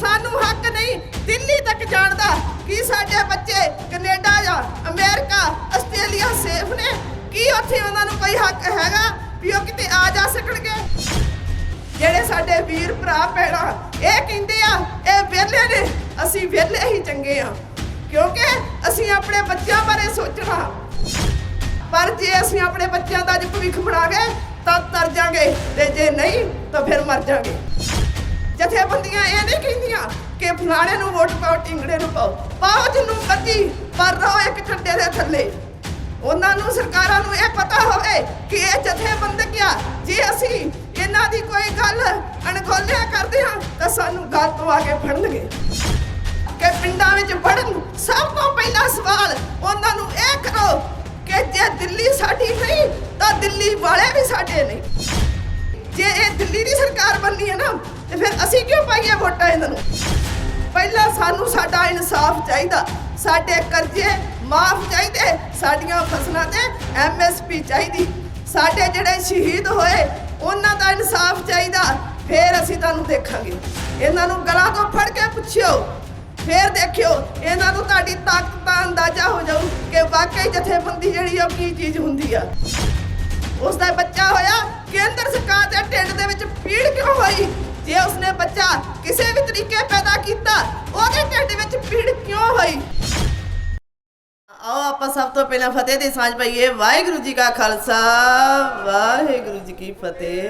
ਸਾਨੂੰ ਹੱਕ ਨਹੀਂ ਦਿੱਲੀ ਤੱਕ ਜਾਣ ਦਾ। ਕੀ ਸਾਡੇ ਬੱਚੇ ਕੈਨੇਡਾ ਜਾਂ ਅਮਰੀਕਾ, ਆਸਟ੍ਰੇਲੀਆ ਸੇਫ ਨੇ? ਕੀ ਉੱਥੇ ਉਹਨਾਂ ਨੂੰ ਕੋਈ ਹੱਕ ਹੈਗਾ ਵੀ ਉਹ ਕਿਤੇ ਆ ਜਾ ਸਕਣਗੇ? ਜਿਹੜੇ ਸਾਡੇ ਵੀਰ ਭਰਾ ਭੈਣਾਂ, ਇਹ ਕਹਿੰਦੇ ਆ, ਇਹ ਵਿਹਲੇ ਨੇ, ਅਸੀਂ ਵਿਹਲੇ ਹੀ ਚੰਗੇ ਆ। ਕਿਉਂਕਿ ਅਸੀਂ ਆਪਣੇ ਬੱਚਿਆਂ ਬਾਰੇ ਸੋਚਣਾ। ਪਰ ਜੇ ਅਸੀਂ ਆਪਣੇ ਬੱਚਿਆਂ ਦਾ ਅੱਜ ਭਵਿੱਖ ਬਣਾਗੇ ਤਾਂ ਤਰ ਜਾਾਂਗੇ ਤੇ ਜੇ ਨਹੀਂ, ਤਾਂ ਫਿਰ ਮਰ ਜਾਾਂਗੇ। ਜਥੇਬੰਦੀਆਂ ਇਹ ਨਹੀਂ ਕਹਿੰਦੀਆਂ ਕਿ ਫਲਾਣੇ ਨੂੰ ਵੋਟ ਪਾਓ, ਟਿੰਗੜੇ ਨੂੰ ਪਾਓ। ਪਾਓ ਜਿਹਨੂੰ ਮਰਜ਼ੀ, ਪਰ ਰਹੋ ਇੱਕ ਝੰਡੇ ਦੇ ਥੱਲੇ। ਉਹਨਾਂ ਨੂੰ, ਸਰਕਾਰਾਂ ਨੂੰ ਇਹ ਪਤਾ ਹੋਵੇ ਕਿ ਇਹ ਜਥੇਬੰਦਕ ਜੇ ਅਸੀਂ ਇਹਨਾਂ ਦੀ ਕੋਈ ਗੱਲ ਅਣਗੌਲਿਆ ਕਰਦੇ ਹਾਂ, ਤਾਂ ਸਾਨੂੰ ਗੱਲ ਤੋਂ ਆ ਕੇ ਫੜਨਗੇ। ਕਿ ਪਿੰਡਾਂ ਵਿੱਚ ਵੜਨ ਸਭ ਤੋਂ ਪਹਿਲਾ ਸਵਾਲ ਉਹਨਾਂ ਨੂੰ ਇਹ ਕਰੋ ਕਿ ਜੇ ਦਿੱਲੀ ਸਾਡੀ ਨਹੀਂ, ਤਾਂ ਦਿੱਲੀ ਵਾਲੇ ਵੀ ਸਾਡੇ ਨਹੀਂ। ਜੇ ਇਹ ਦਿੱਲੀ ਦੀ ਸਰਕਾਰ ਬਣਨੀ ਹੈ ਨਾ, ਤੇ ਫਿਰ ਅਸੀਂ ਕਿਉਂ ਪਾਈਆਂ ਵੋਟਾਂ ਇਹਨਾਂ ਨੂੰ? ਪਹਿਲਾਂ ਸਾਨੂੰ ਸਾਡਾ ਇਨਸਾਫ ਚਾਹੀਦਾ, ਸਾਡੇ ਕਰਜ਼ੇ ਮਾਫ ਚਾਹੀਦੇ, ਸਾਡੀਆਂ ਫਸਲਾਂ ਤੇ ਐਮਐਸਪੀ ਚਾਹੀਦੀ। ਸਾਡੇ ਜਿਹੜੇ ਸ਼ਹੀਦ ਹੋਏ, ਉਹਨਾਂ ਦਾ ਇਨਸਾਫ ਚਾਹੀਦਾ, ਫਿਰ ਅਸੀਂ ਤੁਹਾਨੂੰ ਦੇਖਾਂਗੇ। ਇਹਨਾਂ ਨੂੰ ਗਲਾਂ ਤੋਂ ਫੜ ਕੇ ਪੁੱਛਿਓ, ਫੇਰ ਦੇਖਿਓ, ਇਹਨਾਂ ਨੂੰ ਤੁਹਾਡੀ ਤਾਕਤ ਦਾ ਅੰਦਾਜ਼ਾ ਹੋ ਜਾਊ ਕਿ ਵਾਕਈ ਜਥੇਬੰਦੀ ਜਿਹੜੀ ਆ, ਉਹ ਕੀ ਚੀਜ਼ ਹੁੰਦੀ ਆ? ਉਸ ਦਾ ਬੱਚਾ ਹੋਇਆ ਕੇਂਦਰ ਸਰਕਾਰ ਦੇ ਢਿੱਡ ਦੇ ਵਿੱਚ ਪੀੜ ਕਿਉਂ ਹੋਈ? ਜੇ ਉਸਨੇ ਬੱਚਾ ਕਿਸੇ ਵੀ ਤਰੀਕੇ ਪੈਦਾ ਕੀਤਾ, ਉਹਦੇ ਢਿੱਡ ਵਿੱਚ ਪੀੜ ਕਿਉਂ ਹੋਈ? ਆਓ ਆਪਾਂ ਸਭ ਤੋਂ ਪਹਿਲਾਂ ਫਤਿਹ ਦੀ ਸਾਂਝ ਪਾਈਏ। ਵਾਹਿਗੁਰੂ ਜੀ ਕਾ ਖਾਲਸਾ, ਵਾਹਿਗੁਰੂ ਜੀ ਕੀ ਫਤਿਹ।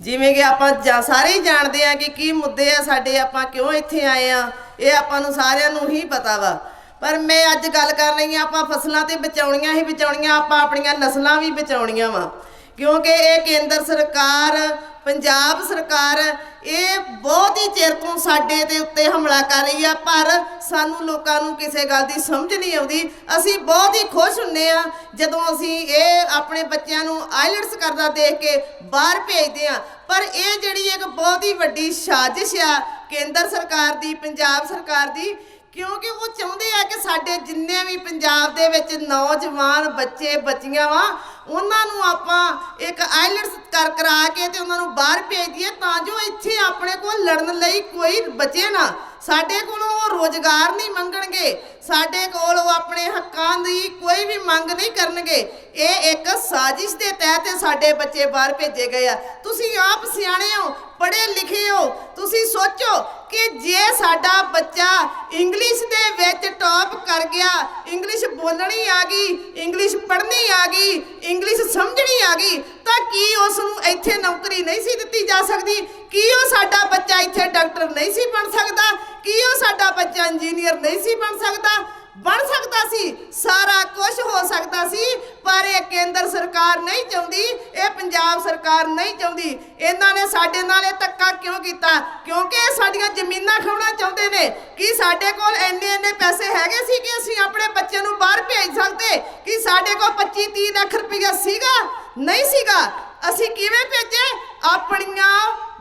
ਜਿਵੇਂ ਕਿ ਆਪਾਂ ਸਾਰੇ ਹੀ ਜਾਣਦੇ ਆ ਕਿ ਕੀ ਮੁੱਦੇ ਆ ਸਾਡੇ, ਆਪਾਂ ਕਿਉਂ ਇੱਥੇ ਆਏ ਆ ਇਹ ਆਪਾਂ ਨੂੰ ਸਾਰਿਆਂ ਨੂੰ ਹੀ ਪਤਾ ਵਾ। ਪਰ ਮੈਂ ਅੱਜ ਗੱਲ ਕਰ ਰਹੀ ਆ ਆਪਾਂ ਫਸਲਾਂ ਤੇ ਬਚਾਉਣੀਆਂ ਹੀ ਬਚਾਉਣੀਆਂ, ਆਪਾਂ ਆਪਣੀਆਂ ਨਸਲਾਂ ਵੀ ਬਚਾਉਣੀਆਂ ਵਾ। ਕਿਉਂਕਿ ਇਹ ਕੇਂਦਰ ਸਰਕਾਰ, ਪੰਜਾਬ ਸਰਕਾਰ ਇਹ ਬਹੁਤ ਹੀ ਚਿਰ ਤੋਂ ਸਾਡੇ ਦੇ ਉੱਤੇ ਹਮਲਾ ਕਰ ਰਹੀ ਆ, ਪਰ ਸਾਨੂੰ ਲੋਕਾਂ ਨੂੰ ਕਿਸੇ ਗੱਲ ਦੀ ਸਮਝ ਨਹੀਂ ਆਉਂਦੀ। ਅਸੀਂ ਬਹੁਤ ਹੀ ਖੁਸ਼ ਹੁੰਨੇ ਆ ਜਦੋਂ ਅਸੀਂ ਇਹ ਆਪਣੇ ਬੱਚਿਆਂ ਨੂੰ ਆਈਲਟਸ ਕਰਦਾ ਦੇਖ ਕੇ ਬਾਹਰ ਭੇਜਦੇ ਆ। ਪਰ ਇਹ ਜਿਹੜੀ ਇੱਕ ਬਹੁਤ ਹੀ ਵੱਡੀ ਸਾਜ਼ਿਸ਼ ਆ ਕੇਂਦਰ ਸਰਕਾਰ ਦੀ, ਪੰਜਾਬ ਸਰਕਾਰ ਦੀ ਕਿਉਂਕਿ ਉਹ ਚਾਹੁੰਦੇ ਆ ਕਿ ਸਾਡੇ ਜਿੰਨੇ ਵੀ ਪੰਜਾਬ ਦੇ ਵਿੱਚ ਨੌਜਵਾਨ ਬੱਚੇ, ਬੱਚੀਆਂ ਵਾ, ਉਹਨਾਂ ਨੂੰ ਆਪਾਂ ਇੱਕ ਆਈਲਟਸ ਕਰ ਕਰਾ ਕੇ ਤੇ ਉਹਨਾਂ ਨੂੰ ਬਾਹਰ ਭੇਜ ਦਈਏ ਤਾਂ ਜੋ ਇੱਥੇ ਆਪਣੇ ਕੋਲ ਲੜਨ ਲਈ ਕੋਈ ਬਚੇ ਨਾ। ਸਾਡੇ ਕੋਲੋਂ ਉਹ ਰੋਜ਼ਗਾਰ ਨਹੀਂ ਮੰਗਣਗੇ। ਸਾਡੇ ਕੋਲ ਉਹ ਆਪਣੇ ਹੱਕਾਂ ਦੀ ਕੋਈ ਵੀ ਮੰਗ ਨਹੀਂ ਕਰਨਗੇ। ਇਹ ਇੱਕ ਸਾਜ਼ਿਸ਼ ਦੇ ਤਹਿਤ ਸਾਡੇ ਬੱਚੇ ਬਾਹਰ ਭੇਜੇ ਗਏ ਆ। ਤੁਸੀਂ ਆਪ ਸਿਆਣੇ ਹੋ, ਪੜ੍ਹੇ ਲਿਖੇ ਹੋ, ਤੁਸੀਂ ਸੋਚੋ ਕਿ ਜੇ ਸਾਡਾ ਬੱਚਾ ਇੰਗਲਿਸ਼ ਦੇ ਵਿੱਚ ਟੌਪ ਕਰ ਗਿਆ ਇੰਗਲਿਸ਼ ਬੋਲਣੀ ਆ ਗਈ ਇੰਗਲਿਸ਼ ਪੜ੍ਹਨੀ ਆ ਗਈ ਇੰਗਲਿਸ਼ ਸਮਝਣੀ ਆ ਗਈ, ਤਾਂ ਕੀ ਉਸ ਨੂੰ ਇੱਥੇ ਨੌਕਰੀ ਨਹੀਂ ਸੀ ਦਿੱਤੀ ਜਾ ਸਕਦੀ? ਕੀ ਉਹ ਸਾਡਾ ਬੱਚਾ ਇੱਥੇ ਡਾਕਟਰ ਨਹੀਂ ਸੀ ਬਣ ਸਕਦਾ? ਕੀ ਉਹ ਸਾਡਾ ਬੱਚਾ ਇੰਜੀਨੀਅਰ ਨਹੀਂ ਸੀ ਬਣ ਸਕਦਾ? ਬਣ ਸਕਦਾ ਸੀ, ਸਾਰਾ ਕੁਝ ਹੋ ਸਕਦਾ ਸੀ, ਪਰ ਇਹ ਕੇਂਦਰ ਸਰਕਾਰ ਨਹੀਂ ਚਾਹੁੰਦੀ, ਇਹ ਪੰਜਾਬ ਸਰਕਾਰ ਨਹੀਂ ਚਾਹੁੰਦੀ। ਇਹਨਾਂ ਨੇ ਸਾਡੇ ਨਾਲ ਇਹ ਧੱਕਾ ਕਿਉਂ ਕੀਤਾ? ਕਿਉਂਕਿ ਇਹ ਸਾਡੀਆਂ ਜ਼ਮੀਨਾਂ ਖਾਣਾ ਚਾਹੁੰਦੇ ਨੇ। ਕਿ ਸਾਡੇ ਕੋਲ ਇੰਨੇ ਇੰਨੇ ਪੈਸੇ ਹੈਗੇ ਸੀ ਕਿ ਅਸੀਂ ਆਪਣੇ ਬੱਚਿਆਂ ਨੂੰ ਬਾਹਰ ਭੇਜ ਸਕਦੇ? ਕਿ ਸਾਡੇ ਕੋਲ 25 30 ਲੱਖ ਰੁਪਇਆ ਸੀਗਾ? ਨਹੀਂ ਸੀਗਾ। ਅਸੀਂ ਕਿਵੇਂ ਭੇਜੇ? ਆਪਣੀਆਂ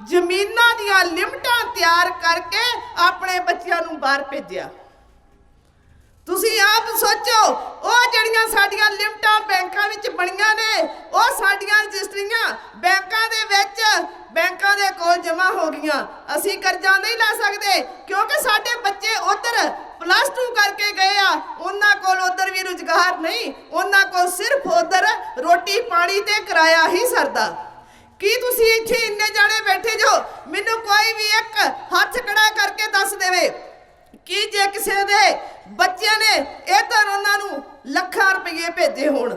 ਜ਼ਮੀਨਾਂ ਦੀਆਂ ਲਿਮਟਾਂ ਤਿਆਰ ਕਰਕੇ ਆਪਣੇ ਬੱਚਿਆਂ ਨੂੰ ਬਾਹਰ ਭੇਜਿਆ। ਤੁਸੀਂ ਆਪ ਸੋਚੋ, ਉਹ ਜਿਹੜੀਆਂ ਸਾਡੀਆਂ ਲਿਮਟਾਂ ਬੈਂਕਾਂ ਵਿੱਚ ਬਣੀਆਂ ਨੇ, ਉਹ ਸਾਡੀਆਂ ਰਜਿਸਟਰੀਆਂ ਬੈਂਕਾਂ ਦੇ ਵਿੱਚ, ਬੈਂਕਾਂ ਦੇ ਕੋਲ ਜਮ੍ਹਾਂ ਹੋ ਗਈਆਂ। ਅਸੀਂ ਕਰਜ਼ਾ ਨਹੀਂ ਲੈ ਸਕਦੇ, ਕਿਉਂਕਿ ਸਾਡੇ ਬੱਚੇ ਉਧਰ ਪਲੱਸ 2 ਕਰਕੇ ਗਏ ਆ। ਉਹਨਾਂ ਕੋਲ ਉਧਰ ਵੀ ਰੁਜ਼ਗਾਰ ਨਹੀਂ, ਉਹਨਾਂ ਕੋਲ ਸਿਰਫ ਉਧਰ ਰੋਟੀ ਪਾਣੀ ਤੇ ਕਿਰਾਇਆ ਹੀ ਸਰਦਾ। ਕੀ ਤੁਸੀਂ ਇੱਥੇ ਇੰਨੇ ਜਾਣੇ ਬੈਠੇ ਜੋ ਮੈਨੂੰ ਕੋਈ ਵੀ ਇੱਕ ਹੱਥ ਖੜਾ ਕਰਕੇ ਦੱਸ ਦੇਵੇ? ਕੀ ਜੇ ਕਿਸੇ ਦੇ ਬੱਚਿਆਂ ਨੇ ਇਹ ਤਾਂ ਉਹਨਾਂ ਨੂੰ ਲੱਖਾਂ ਰੁਪਏ ਭੇਜੇ ਹੋਣ?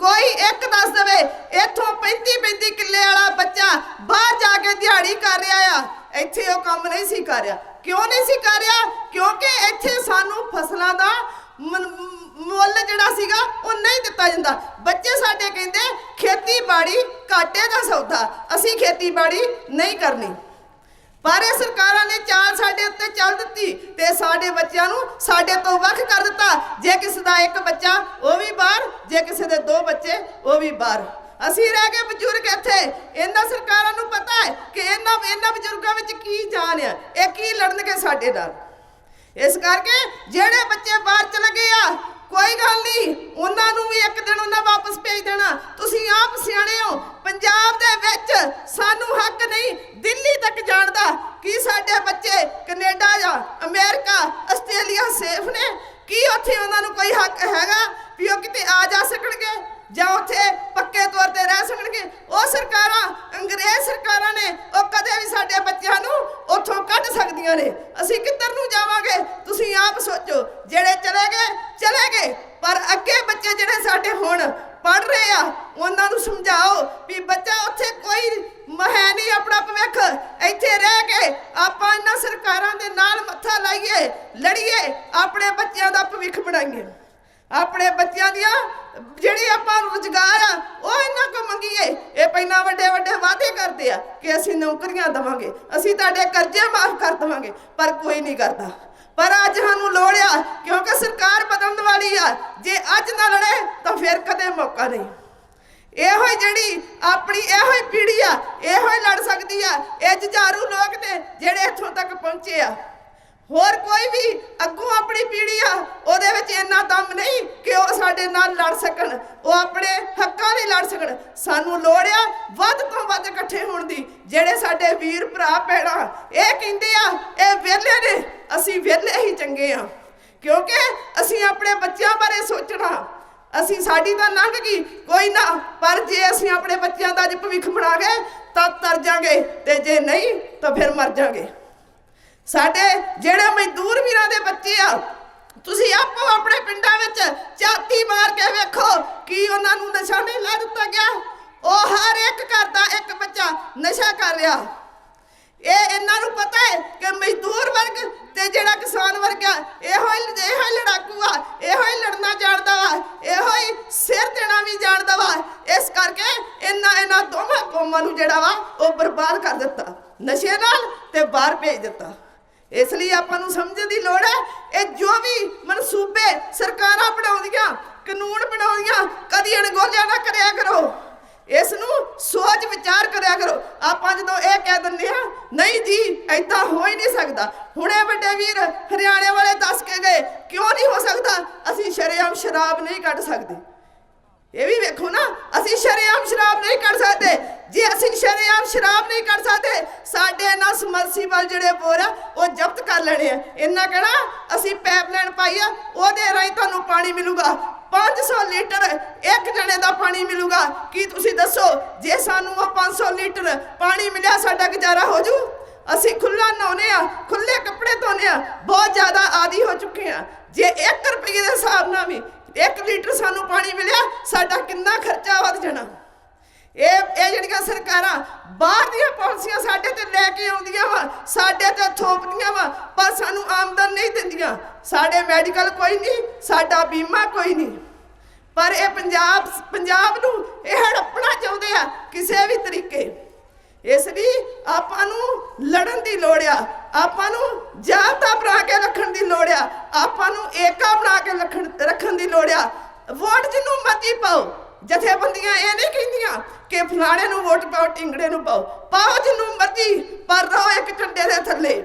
ਕੋਈ ਇੱਕ ਦੱਸ ਦੇਵੇ, ਇੱਥੋਂ 35 35 ਕਿੱਲੇ ਵਾਲਾ ਬੱਚਾ ਬਾਹਰ ਜਾ ਕੇ ਦਿਹਾੜੀ ਕਰ ਰਿਹਾ ਆ। ਇੱਥੇ ਉਹ ਕੰਮ ਨਹੀਂ ਸੀ ਕਰ ਰਿਹਾ। ਕਿਉਂ ਨਹੀਂ ਸੀ ਕਰ ਰਿਹਾ? ਕਿਉਂਕਿ ਇੱਥੇ ਸਾਨੂੰ ਫਸਲਾਂ ਦਾ ਮੁੱਲ ਜਿਹੜਾ ਸੀਗਾ, ਉਹ ਨਹੀਂ ਦਿੱਤਾ ਜਾਂਦਾ। ਬੱਚੇ ਸਾਡੇ ਕਹਿੰਦੇ, ਖੇਤੀਬਾੜੀ ਘਾਟੇ ਦਾ ਸੌਦਾ। ਅਸੀਂ ਖੇਤੀਬਾੜੀ ਨਹੀਂ ਕਰਨੀ। ਪਰ ਇਹ ਸਰਕਾਰਾਂ ਨੇ ਚਾਲ ਸਾਡੇ ਉੱਤੇ ਚੱਲ ਦਿੱਤੀ ਤੇ ਸਾਡੇ ਬੱਚਿਆਂ ਨੂੰ ਸਾਡੇ ਤੋਂ ਵੱਖ ਕਰ ਦਿੱਤਾ। ਜੇ ਕਿਸੇ ਦਾ ਇੱਕ ਬੱਚਾ, ਉਹ ਵੀ ਬਾਹਰ, ਜੇ ਕਿਸੇ ਦੇ ਦੋ ਬੱਚੇ, ਉਹ ਵੀ ਬਾਹਰ। ਅਸੀਂ ਰਹਿ ਗਏ ਬਜ਼ੁਰਗ ਇੱਥੇ। ਇਹਨਾਂ ਸਰਕਾਰਾਂ ਨੂੰ ਪਤਾ ਹੈ ਕਿ ਇਹਨਾਂ ਇਹਨਾਂ ਬਜ਼ੁਰਗਾਂ ਵਿੱਚ ਕੀ ਜਾਨ ਆ, ਇਹ ਕੀ ਲੜਨਗੇ ਸਾਡੇ ਨਾਲ। ਇਸ ਕਰਕੇ ਜਿਹੜੇ ਬੱਚੇ ਬਾਹਰ ਚਲੇ ਗਏ ਆ, ਕੋਈ ਗੱਲ ਨਹੀਂ, ਉਹਨਾਂ ਨੂੰ ਵੀ ਇੱਕ ਦਿਨ ਉਹਨਾਂ ਵਾਪਸ ਭੇਜ ਦੇਣਾ। ਤੁਸੀਂ ਆਪ ਸਿਆਣੇ ਹੋ। ਪੰਜਾਬ ਦੇ ਵਿੱਚ ਸਾਨੂੰ ਹੱਕ ਨਹੀਂ, ਦਿੱਲੀ ਤੱਕ ਜਾਣ ਦਾ ਕੀ ਸਾਡੇ ਬੱਚੀਆਂ ਨੇ ਅਸੀਂ ਕਿੱਧਰ ਨੂੰ ਜਾਵਾਂਗੇ ਤੁਸੀਂ ਆਪ ਸੋਚੋ ਜਿਹੜੇ ਚਲੇ ਗਏ ਚਲੇ ਗਏ ਪਰ ਅੱਗੇ ਬੱਚੇ ਜਿਹੜੇ ਸਾਡੇ ਹੁਣ ਪੜ ਰਹੇ ਆ, ਉਹਨਾਂ ਨੂੰ ਸਮਝਾਓ ਵੀ ਬੱਚਾ ਉੱਥੇ ਕੋਈ ਮਹਿ ਨਹੀਂ ਆਪਣਾ ਭਵਿੱਖ। ਇੱਥੇ ਰਹਿ ਕੇ ਆਪਾਂ ਇਹਨਾਂ ਸਰਕਾਰਾਂ ਦੇ ਨਾਲ ਮੱਥਾ ਲਾਈਏ, ਲੜੀਏ, ਆਪਣੇ ਬੱਚਿਆਂ ਦਾ ਭਵਿੱਖ ਬਣਾਈਏ। ਆਪਣੇ ਬੱਚਿਆਂ ਦੀਆਂ ਜਿਹੜੇ ਆਪਾਂ ਰੁਜ਼ਗਾਰ ਆ, ਉਹ ਇਹਨਾਂ ਕੋ ਮੰਗੀਏ। ਇਹ ਪਹਿਲਾਂ ਵੱਡੇ ਵੱਡੇ ਵਾਅਦੇ ਕਰਦੇ ਆ ਕਿ ਅਸੀਂ ਨੌਕਰੀਆਂ ਦਵਾਂਗੇ, ਅਸੀਂ ਤੁਹਾਡੇ ਕਰਜ਼ੇ ਮਾਫ ਕਰ ਦਵਾਂਗੇ, ਪਰ ਕੋਈ ਨਹੀਂ ਕਰਦਾ। ਪਰ ਅੱਜ ਸਾਨੂੰ ਲੋੜ ਆ, ਕਿਉਂਕਿ ਸਰਕਾਰ ਬਦਲਣ ਵਾਲੀ ਆ। ਜੇ ਅੱਜ ਨਾ ਲੜੇ, ਤਾਂ ਫਿਰ ਕਦੇ ਮੌਕਾ ਨਹੀਂ। ਇਹੋ ਹੀ ਜਿਹੜੀ ਆਪਣੀ, ਇਹੋ ਹੀ ਪੀੜ੍ਹੀ ਆ, ਇਹੋ ਹੀ ਲੜ ਸਕਦੀ ਆ। ਇਹ ਜੁਝਾਰੂ ਲੋਕ ਨੇ ਜਿਹੜੇ ਇੱਥੋਂ ਤੱਕ ਪਹੁੰਚੇ ਆ। ਹੋਰ ਕੋਈ ਵੀ ਅੱਗੋਂ ਆਪਣੀ ਪੀੜ੍ਹੀ ਆ, ਉਹਦੇ ਵਿੱਚ ਇੰਨਾ ਦਮ ਨਹੀਂ ਕਿ ਉਹ ਸਾਡੇ ਨਾਲ ਲੜ ਸਕਣ, ਉਹ ਆਪਣੇ ਹੱਕਾਂ ਲਈ ਲੜ ਸਕਣ। ਸਾਨੂੰ ਲੋੜ ਆ ਵੱਧ ਤੋਂ ਵੱਧ ਇਕੱਠੇ ਹੋਣ ਦੀ, ਜਿਹੜੇ ਸਾਡੇ ਵੀਰ ਭਰਾ ਭੈਣਾਂ, ਇਹ ਕਹਿੰਦੇ ਆ, ਇਹ ਵਿਹਲੇ ਨੇ, ਅਸੀਂ ਵਿਹਲੇ ਹੀ ਚੰਗੇ ਆ। ਕਿਉਂਕਿ ਅਸੀਂ ਆਪਣੇ ਬੱਚਿਆਂ ਬਾਰੇ ਸੋਚਣਾ, ਅਸੀਂ ਸਾਡੀ ਤਾਂ ਲੰਘ ਗਈ, ਕੋਈ ਨਾ, ਪਰ ਜੇ ਅਸੀਂ ਆਪਣੇ ਬੱਚਿਆਂ ਦਾ ਅੱਜ ਭਵਿੱਖ ਬਣਾ ਗਏ ਤਾਂ ਤਰ ਜਾਾਂਗੇ, ਤੇ ਜੇ ਨਹੀਂ, ਤਾਂ ਫਿਰ ਮਰ ਜਾਾਂਗੇ। ਸਾਡੇ ਜਿਹੜੇ ਮਜ਼ਦੂਰ ਵੀਰਾਂ ਦੇ ਬੱਚੇ ਆ, ਤੁਸੀਂ ਆਪੋ ਆਪਣੇ ਪਿੰਡਾਂ ਵਿੱਚ ਝਾਤੀ ਮਾਰ ਕੇ ਵੇਖੋ ਕੀ ਉਹਨਾਂ ਨੂੰ ਨਸ਼ਾ ਨਹੀਂ ਲਾ ਦਿੱਤਾ ਗਿਆ। ਉਹ ਹਰ ਇੱਕ ਘਰ ਦਾ ਇੱਕ ਬੱਚਾ ਨਸ਼ਾ ਕਰ ਰਿਹਾ। ਇਹ ਇਹਨਾਂ ਨੂੰ ਪਤਾ ਹੈ ਕਿ ਮਜ਼ਦੂਰ ਵਰਗ ਤੇ ਜਿਹੜਾ ਕਿਸਾਨ ਵਰਗ ਆ, ਇਹੋ ਹੀ ਇਹੋ ਹੀ ਲੜਾਕੂ ਆ, ਇਹੋ ਹੀ ਲੜਨਾ ਜਾਣਦਾ ਵਾ, ਇਹੋ ਹੀ ਸਿਰ ਦੇਣਾ ਵੀ ਜਾਣਦਾ ਵਾ। ਇਸ ਕਰਕੇ ਇਹਨਾਂ ਇਹਨਾਂ ਦੋਵਾਂ ਕੌਮਾਂ ਨੂੰ ਜਿਹੜਾ ਵਾ ਉਹ ਬਰਬਾਦ ਕਰ ਦਿੱਤਾ। ਨਸ਼ੇ ਨਾਲ ਤੇ ਬਾਹਰ ਭੇਜ ਦਿੱਤਾ। ਇਸ ਲਈ ਆਪਾਂ ਨੂੰ ਸਮਝਣ ਦੀ ਲੋੜ ਹੈ, ਇਹ ਜੋ ਵੀ ਮਨਸੂਬੇ ਸਰਕਾਰਾਂ ਬਣਾਉਂਦੀਆਂ, ਕਾਨੂੰਨ ਬਣਾਉਂਦੀਆਂ, ਕਦੀ ਅਣਗੌਲਿਆ ਨਾ ਕਰਿਆ ਕਰੋ। ਇਸ ਨੂੰ ਸੋਚ ਵਿਚਾਰ ਕਰਿਆ ਕਰੋ। ਆਪਾਂ ਜਦੋਂ ਇਹ ਕਹਿ ਦਿੰਦੇ ਆ ਨਹੀਂ ਜੀ ਐਦਾਂ ਹੋ ਹੀ ਨਹੀਂ ਸਕਦਾ। ਹੁਣੇ ਵੱਡੇ ਵੀਰ ਹਰਿਆਣੇ ਵਾਲੇ ਦੱਸ ਕੇ ਗਏ, ਕਿਉਂ ਨਹੀਂ ਹੋ ਸਕਦਾ? ਅਸੀਂ ਸ਼ਰੇਆਮ ਸ਼ਰਾਬ ਨਹੀਂ ਕੱਢ ਸਕਦੇ। ਇਹ ਵੀ ਵੇਖੋ ਨਾ, ਅਸੀਂ ਸ਼ਰੇਆਮ ਸ਼ਰਾਬ ਨਹੀਂ ਕੱਢ ਸਕਦੇ। ਜੇ ਅਸੀਂ ਸ਼ਰੇਆਮ ਸ਼ਰਾਬ ਨਹੀਂ ਕੱਢ ਸਕਦੇ, ਸਾਡੇ ਨਾਲ ਸਮਰਸੀਬਲ ਜਿਹੜੇ ਬੋਰ ਆ, ਉਹ ਜ਼ਬਤ ਕਰ ਲੈਣੇ ਆ। ਇਹਨਾਂ ਕਹਿਣਾ ਅਸੀਂ ਪਾਈਪਲਾਈਨ ਪਾਈ ਆ, ਉਹਦੇ ਰਾਹੀਂ ਤੁਹਾਨੂੰ ਪਾਣੀ ਮਿਲੂਗਾ। 500 ਲੀਟਰ ਇੱਕ ਜਣੇ ਦਾ ਪਾਣੀ ਮਿਲੂਗਾ। ਕੀ ਤੁਸੀਂ ਦੱਸੋ, ਜੇ ਸਾਨੂੰ ਉਹ 500 ਲੀਟਰ ਪਾਣੀ ਮਿਲਿਆ, ਸਾਡਾ ਗੁਜ਼ਾਰਾ ਹੋ ਜੂ ਅਸੀਂ ਖੁੱਲਾ ਨਹਾਉਨੇ ਆ ਖੁੱਲੇ ਕੱਪੜੇ ਧੋਨੇ ਆ ਬਹੁਤ ਜ਼ਿਆਦਾ ਆਦੀ ਹੋ ਚੁੱਕੇ ਆ ਜੇ 1 ਰੁਪਏ ਦੇ ਹਿਸਾਬ ਨਾਲ ਵੀ 1 ਲੀਟਰ ਸਾਨੂੰ ਪਾਣੀ ਮਿਲਿਆ ਸਾਡਾ ਕਿੰਨਾ ਖਰਚਾ ਵੱਧ ਜਾਣਾ ਇਹ ਇਹ ਜਿਹੜੀਆਂ ਸਰਕਾਰਾਂ ਬਾਹਰ ਦੀਆਂ ਪਾਲਿਸੀਆਂ ਸਾਡੇ ਤੇ ਲੈ ਕੇ ਆਉਂਦੀਆਂ ਵਾ ਸਾਡੇ ਤੇ ਥੋਪਦੀਆਂ ਵਾ ਪਰ ਸਾਨੂੰ ਆਮਦਨ ਨਹੀਂ ਦਿੰਦੀਆਂ ਸਾਡੇ ਮੈਡੀਕਲ ਕੋਈ ਨਹੀਂ, ਸਾਡਾ ਬੀਮਾ ਕੋਈ ਨਹੀਂ। ਪਰ ਇਹ ਪੰਜਾਬ ਪੰਜਾਬ ਨੂੰ ਇਹ ਹੜਪਣਾ ਚਾਹੁੰਦੇ ਆ ਕਿਸੇ ਵੀ ਤਰੀਕੇ। ਇਸ ਲਈ ਆਪਾਂ ਨੂੰ ਲੜਨ ਦੀ ਲੋੜ ਆ, ਆਪਾਂ ਨੂੰ ਜਾਤਾ ਬਣਾ ਕੇ ਰੱਖਣ ਦੀ ਲੋੜ ਆ, ਆਪਾਂ ਨੂੰ ਏਕਾ ਬਣਾ ਕੇ ਰੱਖਣ ਰੱਖਣ ਦੀ ਲੋੜ ਆ। ਵੋਟ ਜਿਹਨੂੰ ਮਰਜ਼ੀ ਪਾਓ, ਜਥੇਬੰਦੀਆਂ ਇਹ ਨਹੀਂ ਕਹਿੰਦੀਆਂ ਕਿ ਫਲਾਣੇ ਨੂੰ ਵੋਟ ਪਾਓ, ਟਿੰਗੜੇ ਨੂੰ ਪਾਓ। ਪਾਓ ਜਿਹਨੂੰ ਮਰਜ਼ੀ, ਪਰ ਰਹੋ ਇੱਕ ਝੰਡੇ ਦੇ ਥੱਲੇ।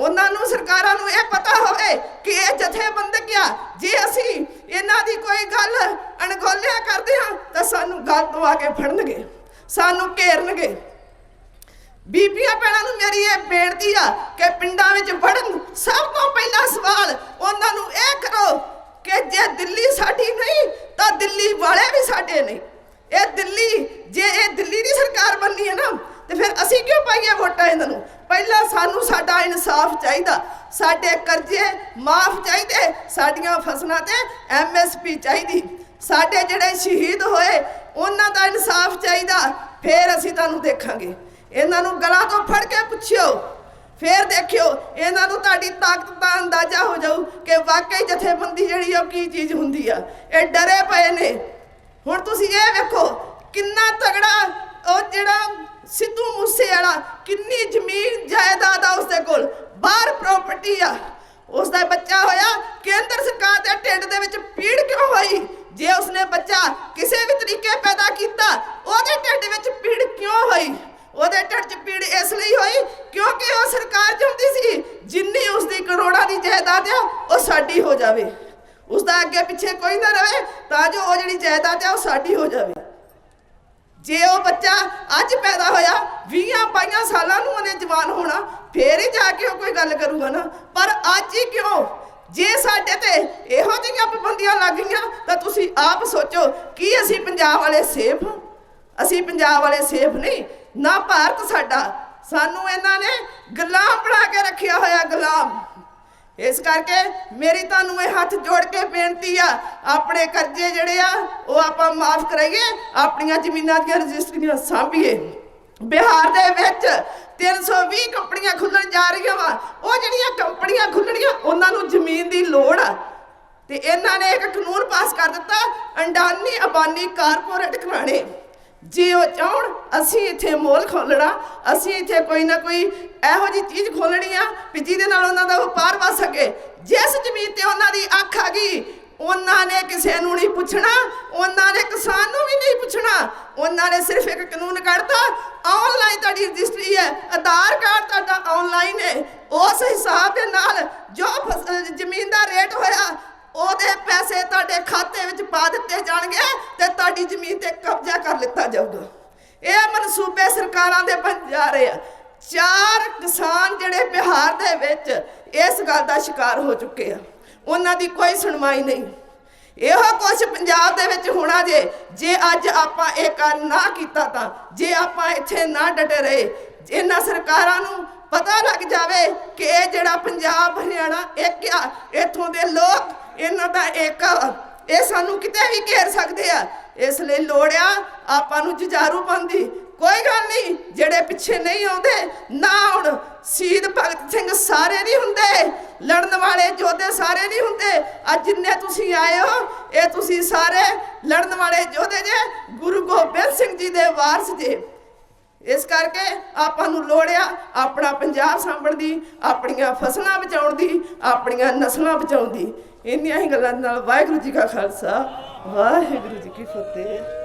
ਉਹਨਾਂ ਨੂੰ, ਸਰਕਾਰਾਂ ਨੂੰ ਇਹ ਪਤਾ ਹੋਵੇ ਕਿ ਇਹ ਜਥੇਬੰਦਕ ਜੇ ਅਸੀਂ ਇਹਨਾਂ ਦੀ ਕੋਈ ਗੱਲ ਅਣਗੋਲਿਆ ਕਰਦੇ ਹਾਂ, ਤਾਂ ਸਾਨੂੰ ਗੱਲ ਤੋਂ ਆ ਕੇ ਫੜਨਗੇ, ਸਾਨੂੰ ਘੇਰਨਗੇ। ਬੀਬੀਆਂ ਭੈਣਾਂ ਨੂੰ ਮੇਰੀ ਇਹ ਬੇਨਤੀ ਆ ਕਿ ਪਿੰਡਾਂ ਵਿੱਚ ਵੜਨ। ਸਭ ਤੋਂ ਪਹਿਲਾ ਸਵਾਲ ਉਹਨਾਂ ਨੂੰ ਇਹ ਕਰੋ ਕਿ ਜੇ ਦਿੱਲੀ ਸਾਡੀ ਨਹੀਂ, ਤਾਂ ਦਿੱਲੀ ਵਾਲੇ ਵੀ ਸਾਡੇ ਨਹੀਂ ਇਹ ਦਿੱਲੀ, ਜੇ ਇਹ ਦਿੱਲੀ ਦੀ ਸਰਕਾਰ ਬਣਨੀ ਹੈ ਨਾ, ਤੇ ਫਿਰ ਅਸੀਂ ਕਿਉਂ ਪਾਈਏ ਵੋਟਾਂ ਇਹਨਾਂ ਨੂੰ? ਪਹਿਲਾਂ ਸਾਨੂੰ ਸਾਡਾ ਇਨਸਾਫ ਚਾਹੀਦਾ, ਸਾਡੇ ਕਰਜ਼ੇ ਮਾਫ ਚਾਹੀਦੇ, ਸਾਡੀਆਂ ਫਸਲਾਂ ਤੇ ਐਮਐਸਪੀ ਚਾਹੀਦੀ। ਸਾਡੇ ਜਿਹੜੇ ਸ਼ਹੀਦ ਹੋਏ, ਉਹਨਾਂ ਦਾ ਇਨਸਾਫ ਚਾਹੀਦਾ, ਫਿਰ ਅਸੀਂ ਤੁਹਾਨੂੰ ਦੇਖਾਂਗੇ। ਇਹਨਾਂ ਨੂੰ ਗਲਾਂ ਤੋਂ ਫੜ ਕੇ ਪੁੱਛਿਓ, ਫੇਰ ਦੇਖਿਓ, ਇਹਨਾਂ ਨੂੰ ਤੁਹਾਡੀ ਤਾਕਤ ਦਾ ਅੰਦਾਜ਼ਾ ਹੋ ਜਾਊ ਕਿ ਵਾਕਈ ਜਥੇਬੰਦੀ ਜਿਹੜੀ ਆ, ਉਹ ਕੀ ਚੀਜ਼ ਹੁੰਦੀ ਆ। ਇਹ ਡਰੇ ਪਏ ਨੇ। ਹੁਣ ਤੁਸੀਂ ਇਹ ਵੇਖੋ, ਕਿੰਨਾ ਤਗੜਾ ਉਹ ਜਿਹੜਾ ਸਿੱਧੂ ਮੂਸੇਵਾਲਾ ਕਿੰਨੀ ਜ਼ਮੀਨ ਜਾਇਦਾਦ ਆ ਉਸਦੇ ਕੋਲ? ਬਾਹਰ ਪ੍ਰਾਪਰਟੀ ਆ। ਉਸ ਦਾ ਬੱਚਾ ਹੋਇਆ ਕੇਂਦਰ ਸਰਕਾਰ ਦੇ ਢਿੱਡ ਦੇ ਵਿੱਚ ਪੀੜ ਕਿਉਂ ਹੋਈ ਜੇ ਉਸਨੇ ਬੱਚਾ ਕਿਸੇ ਵੀ ਤਰੀਕੇ ਪੈਦਾ ਕੀਤਾ ਉਹਦੇ ਢਿੱਡ ਵਿੱਚ ਪੀੜ ਕਿਉਂ ਹੋਈ ਉਹਦੇ ਢਿੱਡ 'ਚ ਪੀੜ ਇਸ ਲਈ ਹੋਈ ਕਿਉਂਕਿ ਉਹ ਸਰਕਾਰ ਚਾਹੁੰਦੀ ਸੀ ਜਿੰਨੀ ਉਸਦੀ ਕਰੋੜਾਂ ਦੀ ਜਾਇਦਾਦ ਆ ਉਹ ਸਾਡੀ ਹੋ ਜਾਵੇ ਉਸ ਦਾ ਅੱਗੇ ਪਿੱਛੇ ਕੋਈ ਨਾ ਰਵੇ ਤਾਂ ਜੋ ਉਹ ਜਿਹੜੀ ਜਾਇਦਾਦ ਆ ਉਹ ਸਾਡੀ ਹੋ ਜਾਵੇ ਜੇ ਉਹ ਬੱਚਾ ਅੱਜ ਪੈਦਾ ਹੋਇਆ 20 22 ਸਾਲਾਂ ਨੂੰ ਉਹਨੇ ਜਵਾਨ ਹੋਣਾ, ਫੇਰ ਹੀ ਜਾ ਕੇ ਉਹ ਕੋਈ ਗੱਲ ਕਰੂਗਾ ਨਾ। ਪਰ ਅੱਜ ਹੀ ਕਿਉਂ? ਜੇ ਸਾਡੇ ਤੇ ਇਹੋ ਜਿਹੀਆਂ ਪਾਬੰਦੀਆਂ ਲੱਗ ਗਈਆਂ, ਤਾਂ ਤੁਸੀਂ ਆਪ ਸੋਚੋ, ਕੀ ਅਸੀਂ ਪੰਜਾਬ ਵਾਲੇ ਸੇਫ ਅਸੀਂ ਪੰਜਾਬ ਵਾਲੇ ਸੇਫ ਨਹੀਂ। ਨਾ ਭਾਰਤ ਸਾਡਾ। ਸਾਨੂੰ ਇਹਨਾਂ ਨੇ ਗੁਲਾਮ ਬਣਾ ਕੇ ਰੱਖਿਆ ਹੋਇਆ ਗੁਲਾਮ। ਇਸ ਕਰਕੇ ਮੇਰੀ ਤੁਹਾਨੂੰ ਇਹ ਹੱਥ ਜੋੜ ਕੇ ਬੇਨਤੀ ਆ, ਆਪਣੇ ਕਰਜ਼ੇ ਜਿਹੜੇ ਆ, ਉਹ ਆਪਾਂ ਮਾਫ ਕਰਾਈਏ, ਆਪਣੀਆਂ ਜ਼ਮੀਨਾਂ ਦੀਆਂ ਰਜਿਸਟਰੀਆਂ ਸਾਂਭੀਏ। ਬਿਹਾਰ ਦੇ ਵਿੱਚ 320 ਕੰਪਨੀਆਂ ਖੁੱਲਣ ਜਾ ਰਹੀਆਂ ਵਾ। ਉਹ ਜਿਹੜੀਆਂ ਕੰਪਨੀਆਂ ਖੁੱਲਣੀਆਂ, ਉਹਨਾਂ ਨੂੰ ਜ਼ਮੀਨ ਦੀ ਲੋੜ ਆ। ਤੇ ਇਹਨਾਂ ਨੇ ਇੱਕ ਕਾਨੂੰਨ ਪਾਸ ਕਰ ਦਿੱਤਾ ਅੰਡਾਨੀ ਅਬਾਨੀ ਕਾਰਪੋਰੇਟ ਘਰਾਣੇ ਜੇ ਉਹ ਚਾਹਣ, ਅਸੀਂ ਇੱਥੇ ਮੋਲ ਖੋਲਣਾ ਅਸੀਂ ਇੱਥੇ ਕੋਈ ਨਾ ਕੋਈ ਇਹੋ ਜੀ ਚੀਜ਼ ਖੋਲਣੀ ਆ ਵੀ ਜਿਹਦੇ ਨਾਲ ਉਹਨਾਂ ਦਾ ਵਪਾਰ ਵੱਧ ਸਕੇ। ਜਿਸ ਜ਼ਮੀਨ ਤੇ ਉਹਨਾਂ ਦੀ ਅੱਖ ਆ ਗਈ ਉਹਨਾਂ ਨੇ ਕਿਸੇ ਨੂੰ ਨਹੀਂ ਪੁੱਛਣਾ, ਉਹਨਾਂ ਨੇ ਕਿਸਾਨ ਨੂੰ ਵੀ ਨਹੀਂ ਪੁੱਛਣਾ। ਉਹਨਾਂ ਨੇ ਸਿਰਫ ਇੱਕ ਕਾਨੂੰਨ ਕੱਢਤਾ ਆਨਲਾਈਨ ਤੁਹਾਡੀ ਰਜਿਸਟਰੀ ਹੈ, ਆਧਾਰ ਕਾਰਡ ਤੁਹਾਡਾ ਆਨਲਾਈਨ ਹੈ। ਉਸ ਹਿਸਾਬ ਦੇ ਨਾਲ ਜੋ ਫਸ- ਜ਼ਮੀਨ ਦਾ ਰੇਟ ਹੋਇਆ ਉਹਦੇ ਪੈਸੇ ਤੁਹਾਡੇ ਖਾਤੇ ਵਿੱਚ ਪਾ ਦਿੱਤੇ ਜਾਣਗੇ ਤੇ ਤੁਹਾਡੀ ਜ਼ਮੀਨ ਤੇ ਕਬਜ਼ਾ ਕਰ ਲਿੱਤਾ ਜਾਊਗਾ। ਇਹ ਮਨਸੂਬੇ ਸਰਕਾਰਾਂ ਦੇ ਬਣ ਜਾ ਰਹੇ ਆ। ਚਾਰ ਕਿਸਾਨ ਜਿਹੜੇ ਬਿਹਾਰ ਦੇ ਵਿੱਚ ਇਸ ਗੱਲ ਦਾ ਸ਼ਿਕਾਰ ਹੋ ਚੁੱਕੇ ਆ। ਉਹਨਾਂ ਦੀ ਕੋਈ ਸੁਣਵਾਈ ਨਹੀਂ। ਇਹੋ ਕੁਛ ਪੰਜਾਬ ਦੇ ਵਿੱਚ ਹੋਣਾ ਜੇ ਜੇ ਅੱਜ ਆਪਾਂ ਇਹ ਕੰਮ ਨਾ ਕੀਤਾ ਤਾਂ, ਜੇ ਆਪਾਂ ਇੱਥੇ ਨਾ ਡਟੇ ਰਹੇ, ਇਹਨਾਂ ਸਰਕਾਰਾਂ ਨੂੰ ਪਤਾ ਲੱਗ ਜਾਵੇ ਕਿ ਇਹ ਜਿਹੜਾ ਪੰਜਾਬ, ਹਰਿਆਣਾ, ਇੱਕ ਆ, ਇੱਥੋਂ ਦੇ ਲੋਕ ਇਹਨਾਂ ਦਾ ਏਕਾ ਇਹ ਸਾਨੂੰ ਕਿਤੇ ਵੀ ਘੇਰ ਸਕਦੇ ਆ। ਇਸ ਲਈ ਲੋੜ ਆ, ਆਪਾਂ ਨੂੰ ਜੁਝਾਰੂ ਬੰਦੀ ਕੋਈ ਗੱਲ ਨਹੀਂ, ਜਿਹੜੇ ਪਿੱਛੇ ਨਹੀਂ ਆਉਂਦੇ, ਨਾ ਹੁਣ ਸ਼ਹੀਦ ਭਗਤ ਸਿੰਘ ਸਾਰੇ ਨਹੀਂ ਹੁੰਦੇ। ਲੜਨ ਵਾਲੇ ਯੋਧੇ ਸਾਰੇ ਨਹੀਂ ਹੁੰਦੇ। ਅੱਜ ਜਿੰਨੇ ਤੁਸੀਂ ਆਏ ਹੋ, ਇਹ ਤੁਸੀਂ ਸਾਰੇ ਲੜਨ ਵਾਲੇ ਯੋਧੇ ਜੇ, ਗੁਰੂ ਗੋਬਿੰਦ ਸਿੰਘ ਜੀ ਦੇ ਵਾਰਸ ਜੇ। ਇਸ ਕਰਕੇ ਆਪਾਂ ਨੂੰ ਲੋੜਿਆ ਆਪਣਾ ਪੰਜਾਬ ਸਾਂਭਣ ਦੀ, ਆਪਣੀਆਂ ਫਸਲਾਂ ਬਚਾਉਣ ਦੀ, ਆਪਣੀਆਂ ਨਸਲਾਂ ਬਚਾਉਣ ਦੀ। ਇੰਨੀਆਂ ਹੀ ਗੱਲਾਂ ਨਾਲ ਵਾਹਿਗੁਰੂ ਜੀ ਕਾ ਖਾਲਸਾ ਵਾਹਿਗੁਰੂ ਜੀ ਕੀ ਫਤਿਹ।